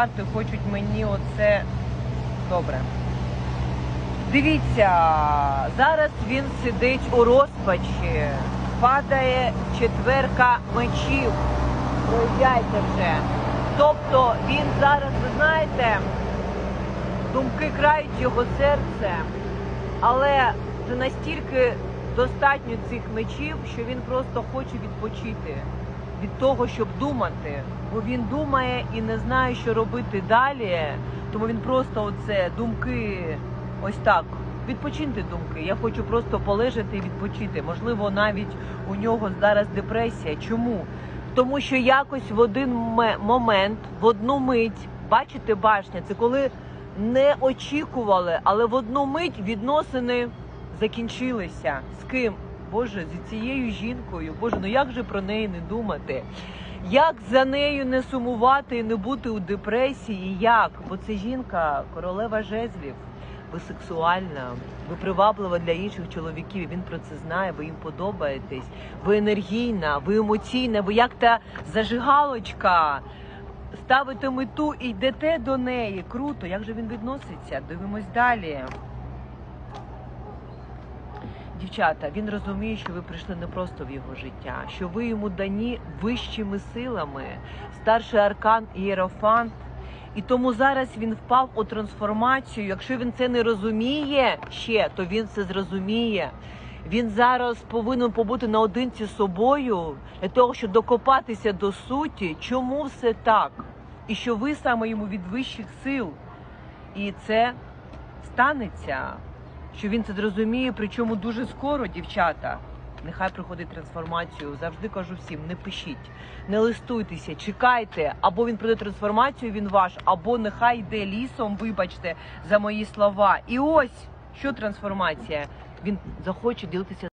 Хочуть мені оце добре. Дивіться, зараз він сидить у розпачі, падає четверка мечів. Проїжджайте вже. Тобто він зараз, ви знаєте, думки крають його серце, але вже настільки достатньо цих мечів, що він просто хоче відпочити від того, щоб думати. Бо він думає і не знає, що робити далі. Тому він просто оце думки ось так. Відпочиньте думки. Я хочу просто полежати і відпочити. Можливо, навіть у нього зараз депресія. Чому? Тому що якось в один момент, в одну мить, бачите, башня, це коли не очікували, але в одну мить відносини закінчилися. З ким? Боже, зі цією жінкою. Боже, ну як же про неї не думати? Як за нею не сумувати і не бути у депресії? Як? Бо це жінка, королева жезлів. Ви сексуальна, ви приваблива для інших чоловіків. Він про це знає. Ви їм подобаєтесь. Ви енергійна, ви емоційна, ви як та зажигалочка. Ставите мету і йдете до неї. Круто. Як же він відноситься? Дивимось далі. Дівчата, він розуміє, що ви прийшли не просто в його життя, що ви йому дані вищими силами, старший аркан і єрофант. І тому зараз він впав у трансформацію. Якщо він це не розуміє ще, то він це зрозуміє. Він зараз повинен побути наодинці з собою для того, щоб докопатися до суті, чому все так, і що ви саме йому від вищих сил. І це станеться, що він це зрозуміє, причому дуже скоро, дівчата. Нехай приходить трансформацію. Завжди кажу всім: не пишіть, не листуйтеся, чекайте, або він пройде трансформацію, він ваш, або нехай йде лісом, вибачте за мої слова. І ось що трансформація. Він захоче ділитися